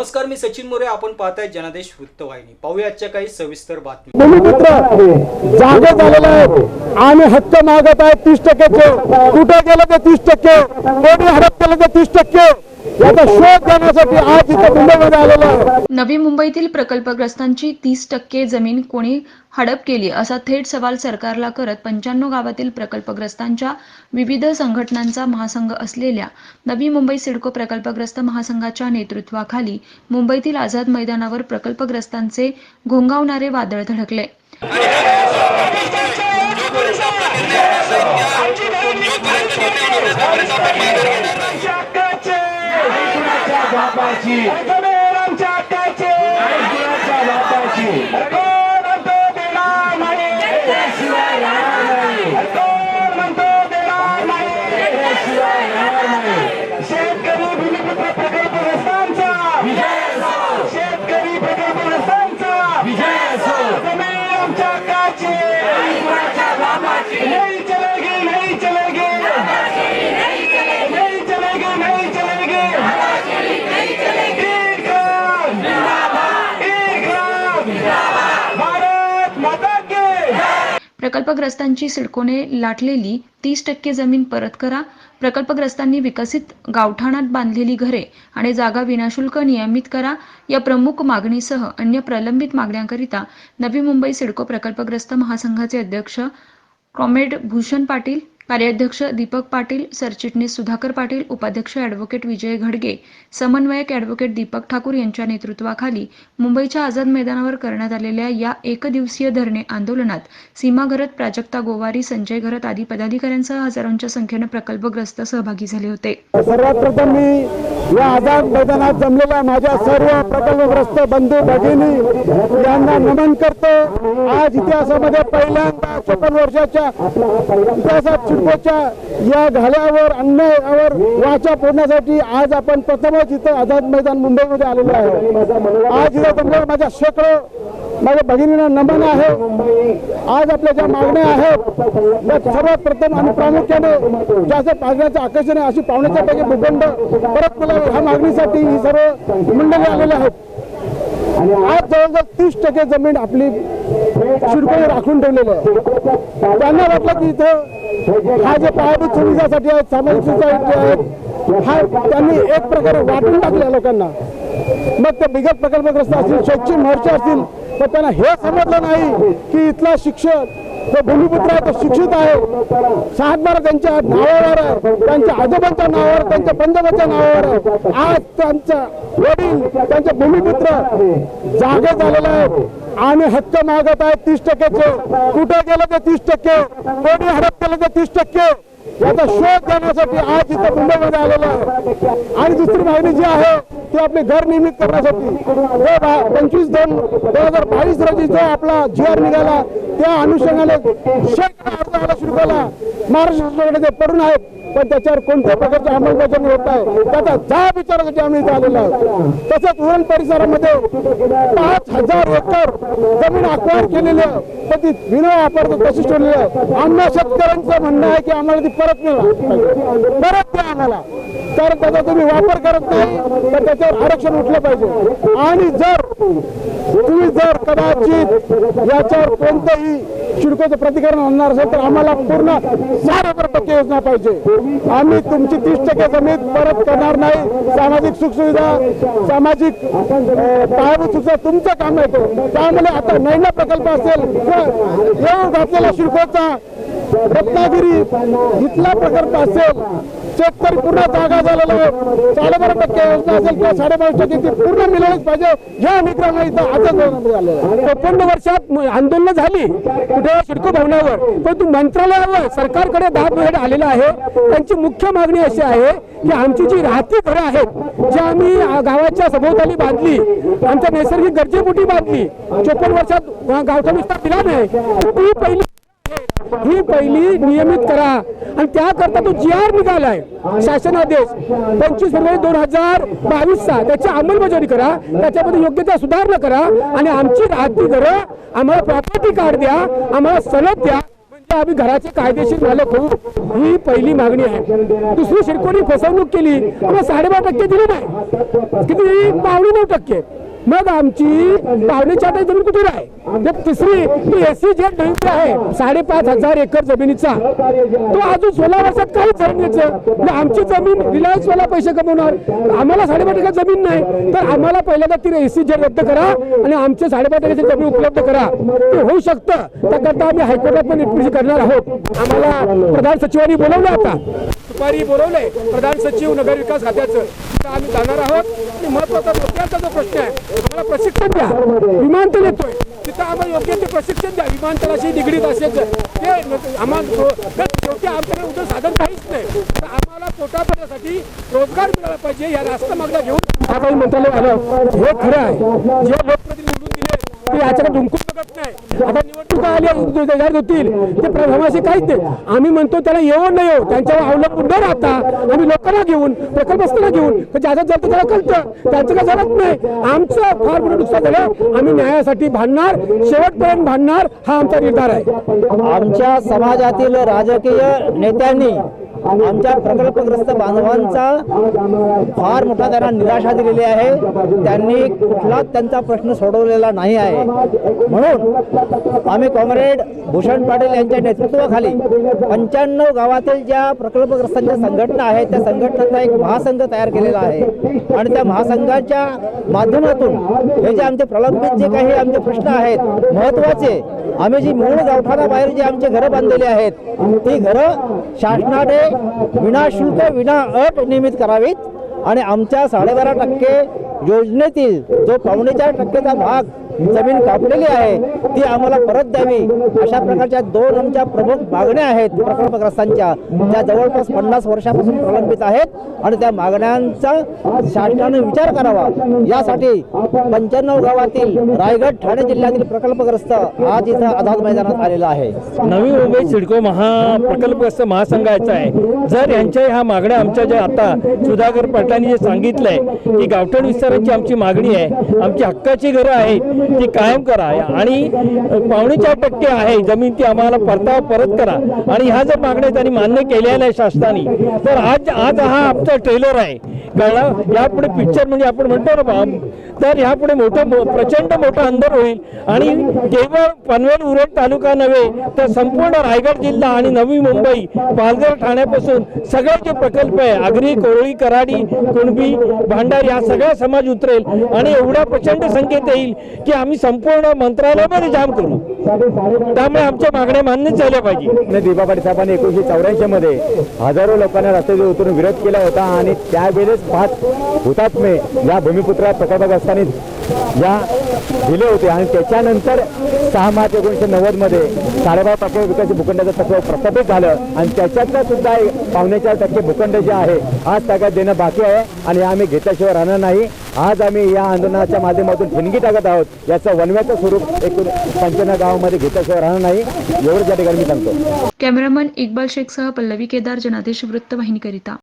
नमस्कार मी सचिन मोरे. आपण पाहताय जनादेश वृत्तवाहिनी. पाहूया आजच्या काही सविस्तर बातमी भूमिपुत्र जागे आणि हक्क मागत आहेत तीस टक्के. कुठे गेलं ते तीस टक्के? कोणी हडप केलं ते तीस टक्के? याचा शोध घेण्यासाठी आज इथे मुंबईमध्ये आलेलो आहे. नवी मुंबईतील प्रकल्पग्रस्तांची तीस टक्के जमीन कोणी हडप केली असा थेट सवाल सरकारला करत पंच्याण्णव गावातील प्रकल्पग्रस्तांच्या विविध संघटनांचा महासंघ असलेल्या नवी मुंबई सिडको प्रकल्पग्रस्त महासंघाच्या नेतृत्वाखाली मुंबईतील आझाद मैदानावर प्रकल्पग्रस्तांचे घोंगावणारे वादळ धडकले. शेतकरी प्रकल्पग्रस्तांची सिडकोने लाटलेली तीस टक्के जमीन परत करा. प्रकल्पग्रस्तांनी विकसित गावठाणात बांधलेली घरे आणि जागा विनाशुल्क नियमित करा. या प्रमुख मागणीसह अन्य प्रलंबित मागण्यांकरिता नवी मुंबई सिडको प्रकल्पग्रस्त महासंघाचे अध्यक्ष कॉम्रेड भूषण पाटील कार्याध्यक्ष दीपक पाटील सरचिटणीस सुधाकर पाटील उपाध्यक्ष ॲडव्होकेट विजय घडगे समन्वयक ॲडव्होकेट दीपक ठाकूर यांच्या नेतृत्वाखाली मुंबईच्या आझाद मैदानावर करण्यात आलेल्या या एकदिवसीय धरणे आंदोलनात सीमा घरत प्राजक्ता गोवारी संजय घरत आदी पदाधिकाऱ्यांसह हजारोंच्या संख्येनं प्रकल्पग्रस्त सहभागी झाले होते. सर्वात प्रथम मी या आझाद मैदानात जमलेल्या माझ्या सर्व प्रकल्पग्रस्त बंधू भगिनी यांना नमन करतो. आज इतिहासामध्ये पहिल्यांदा चोपन्न वर्षाच्या इतिहासात चिडकोच्या या घाल्यावर अन्यायावर वाचा फोडण्यासाठी आज आपण प्रथमच इथं आझाद मैदान मुंबईमध्ये आलेलो आहे आज इथं माझ्या शेकडो माझ्या भगिनींना नमन आहे. आज आपल्या ज्या मागण्या आहेत त्या सर्वात प्रथम आणि प्रामुख्याने ज्याचं पाहण्याचं आकर्षण आहे अशी पाहुण्याच्या पाहिजे भूखंड परत मिळावे ह्या मागणीसाठी ही सर्व मंडळी आलेले आहेत. आज जवळजवळ तीस टक्के जमीन आपली शिरकोळी राखून ठेवलेली आहे. त्यांना वाटलं की इथं हा जे पायाभूत सुविधासाठी आहेत सामाजिक सोसायटी आहेत हा त्यांनी एक प्रकारे वाटून टाकल्या लोकांना. मग ते बिगत प्रकल्पग्रस्त असतील शैक्षणिक मोर्चा असतील तर त्यांना हे समजलं नाही की इथला शिक्षक तो भूमिपुत्र आहे तो शिक्षित आहे. सातबारा त्यांच्या नावावर आहे. त्यांच्या आजोबांच्या नावावर त्यांच्या पंजोबाच्या नावावर आहे. आज त्यांचा वडील त्यांचे भूमिपुत्र जागे झालेला आहे आणि हक्क मागत आहे तीस टक्क्याचे कुठे गेलं ते तीस टक्के? कोणी हडप केलं ते तीस टक्के? याचा शोध घेण्यासाठी आज इथं मुंबईमध्ये आलेला आहे. आणि दुसरी मागणी जी आहे ती आपली घर निर्मित करण्यासाठी बा- पंचवीस दोन दोन हजार बावीस रोजी जो आपला जी आर निघाला त्या अनुषंगाने शेकडो अर्ज महाराष्ट्र शासनाकडे ते पडून आहेत. पण त्याच्यावर कोणत्या प्रकारची अंमलबजावणी होत आहे त्याचा जा विचारासाठी आम्ही इथे आलेलो आहोत तसंच उरण परिसरामध्ये पाच हजार एकर जमीन अक्वायर केलेली आहे. पण ती विना वापरतो तशीच ठेवलेली आहे. शेतकऱ्यांचं म्हणणं आहे की आम्हाला ती परत मिळाली परत द्या आम्हाला. तर त्याचा तुम्ही वापर करत नाही तर त्याच्यावर आरक्षण उठलं पाहिजे. आणि जर तुम्ही जर कदाचित याच्यावर कोणतंही शिडकोचं प्रतिकरण आणणार असेल तर आम्हाला पूर्ण साठ हजार टक्के योजना पाहिजे. आम्ही तुमची तीस टक्के जमीन परत करणार नाही. सामाजिक सुखसुविधा सामाजिक पायाभूत सुविधा तुमचं काम आहे तो. त्यामुळे आता नैना प्रकल्प असेल येऊन घातलेला शिडकोचा रत्नागिरी इथला प्रकल्प असेल शेतकरी पूर्ण जागा झालेला आहे. साडेबारा टक्के योजना असेल किंवा साडेबारा टक्के ती पूर्ण मिळालीच पाहिजे. ह्या निग्रहाने इथं आता धोरणामध्ये वर्षात आंदोलन झाली कुठे? सिडको भवनावर. परंतु मंत्रालयावर सरकारकडे दाब भेट आलेला आहे. त्यांची मुख्य मागणी अशी आहे की आमची जी राहती घरं आहेत जी आम्ही गावाच्या सभोवताली बांधली आमच्या नैसर्गिक गरजेपोटी बांधली चोपन्न वर्षात गावचा नुसता दिला नाही ती पहिली ही पहिली नियमित करा. आणि त्याकरता तो जी आर निघालाय. शासनादेश पंचवीस फेब्रुवारी दोन हजार बावीसचा. त्याची अंमलबजावणी करा. त्याच्यामध्ये योग्य त्या सुधारणा करा. आणि आमची राहती घरं आम्हाला प्रॉपर्टी कार्ड द्या. आम्हाला सलग द्या. म्हणजे आम्ही घराचे कायदेशीर मालक होऊ. ही पहिली मागणी आहे. दुसरी शिरकोणी फसवणूक केली. आम्हाला साडेबारा टक्के दिले नाही. किती? पावणे नऊ टक्के. मग आमची पावणे चार जमीन कुठे आहे? तिसरी एसी जे ड्रीम आहे साडेपाच हजार एकर जमिनीचा तो अजून सोळा वर्षात काहीच झालं आमची जमीन रिलायन्स वाला पैसे कमवणार. आम्हाला साडेपाच टक्के जमीन नाही तर आम्हाला पहिल्यांदा ती एसी जे रद्द करा आणि आमचे साडेपाच टक्के जमीन उपलब्ध करा. ते होऊ शकतं. त्याकरता आम्ही हायकोर्टात पण इटपिटी करणार आहोत. आम्हाला प्रधान सचिवांनी बोलवलं आता. दुपारी बोलवलंय. प्रधान सचिव नगर विकास खात्याचं आम्ही जाणार आहोत. आणि महत्त्वाचा जो प्रश्न आहे आम्हाला प्रशिक्षण द्या. विमानतळ येतोय. तिथं आम्हाला योग्य ते प्रशिक्षण द्या. विमानतळाशी निगडीत असेल ते आम्हाला शेवटी आमच्याकडे उद्या साधन काहीच नाही. तर आम्हाला पोटापाण्यासाठी रोजगार मिळाला पाहिजे या रास्त मागला घेऊन. आपण मंत्रालय आलं. हे खरं आहे. जे लोकप्रतिनिधी निवडून दिले ते याच्याकडे डुंकून बघत नाही आता निवडणुका जाहीर होतील ते असे काहीच नाही. आम्ही म्हणतो त्याला येऊ न येऊ हो. त्यांच्यावर अवलंबून न राहता आम्ही लोकांना घेऊन प्रकल्पस्थांना घेऊन तर ज्याचं जातं त्याला कळतं. त्यांचं काय झालंच नाही. आमचं फार मोठं नुकसान झालं. आम्ही न्यायासाठी भांडणार शेवटपर्यंत भांडणार हा आमचा निर्धार आहे. आमच्या समाजातील राजकीय नेत्यांनी आमच्या प्रकल्पग्रस्त बांधवांचा फार मोठा त्यांना निराशा दिलेली आहे. त्यांनी कुठलाच त्यांचा प्रश्न सोडवलेला नाही आहे. म्हणून आम्ही कॉम्रेड भूषण पाटील यांच्या नेतृत्वाखाली पंच्याण्णव गावातील ज्या प्रकल्पग्रस्तांच्या संघटना आहेत त्या संघटनांचा एक महासंघ तयार केलेला आहे. आणि त्या महासंघाच्या माध्यमातून हे जे आमचे प्रलंबित जे काही आमचे प्रश्न आहेत महत्त्वाचे आम्ही जी मूळ गावठाणाबाहेर जी आमचे घरं बांधलेली आहेत ती घरं शासनाने विनाशुल्क विना अट नियमित करावीत आणि आमच्या साडेबारा टक्के योजनेतील जो पावणे चार टक्केचा भाग जमीन कापलेली आहे. ती आम्हाला परत द्यावी. अशा प्रकारच्या दोन आमच्या प्रमुख मागण्या आहेत प्रकल्पग्रस्तांच्या. त्या जवळपास पन्नास वर्षापासून प्रलंबित आहेत आणि त्या मागण्यांचा शासनाने विचार करावा. यासाठी पंच्याण्णव गावातील रायगड ठाणे जिल्ह्यातील प्रकल्पग्रस्त आज इथं आझाद मैदानात आलेला आहे. नवी मुंबई सिडको महा प्रकल्पग्रस्त महासंघाचा आहे. जर यांच्या ह्या मागण्या आमच्या ज्या आता सुधाकर पाटलांनी जे सांगितलंय की गावठण विस्ताराची आमची मागणी आहे आमची हक्काची घरं आहेत ती कायम करा. आणि पावणे चार टक्के आहे जमीन ती आम्हाला परतावा परत करा. आणि ह्या जर मागण्या त्यांनी मान्य केल्या नाही शासनाने तर आज आज हा आमचा ट्रेलर आहे. कळलं? यापुढे पिक्चर म्हणजे आपण म्हणतो ना बा, तर यापुढे मोठं प्रचंड मोठं अंतर होईल. आणि केवळ पनवेल उरण तालुका नव्हे तर संपूर्ण रायगड जिल्हा आणि नवी मुंबई पालघर ठाण्यापासून सगळे जे प्रकल्प आहे आगरी कोळी कराडी कुणबी भांडार या सगळा समाज उतरेल. आणि एवढ्या प्रचंड संख्येत येईल की आम्ही संपूर्ण मंत्रालयामध्ये जाम करू. त्यामुळे आमच्या मागण्या मान्य झाल्या पाहिजे. दीपा पाटील साहेबांनी एकोणीशे चौऱ्याऐंशी मध्ये हजारो लोकांना रस्त्यावर उतरून विरोध केला होता आणि त्यावेळेस पाच हुतात्मे या भूमिपुत्रा प्रकल्पग्रस्तांनी या दिले होते. आणि त्याच्यानंतर सहा मार्च एकोणीशे नव्वदमध्ये साडेबारा टक्के विकास भूखंडाचं तत्व प्रस्थापित झालं. आणि त्याच्यातलं सुद्धा एक पावणे चार टक्के भूखंड जे आहे आज ताकद देणं बाकी आहे. आणि आम्ही घेतल्याशिवाय राहणार नाही. आज आम्ही या आंदोलनाच्या माध्यमातून ठिणगी टाकत आहोत. याचं वनव्याचं स्वरूप एकूण पंचना गावामध्ये घेतल्याशिवाय राहणार नाही. एवढंच या ठिकाणी मी सांगतो. कॅमेरामन इक्बाल शेखसह पल्लवी केदार जनादेश वृत्तवाहिनीकरिता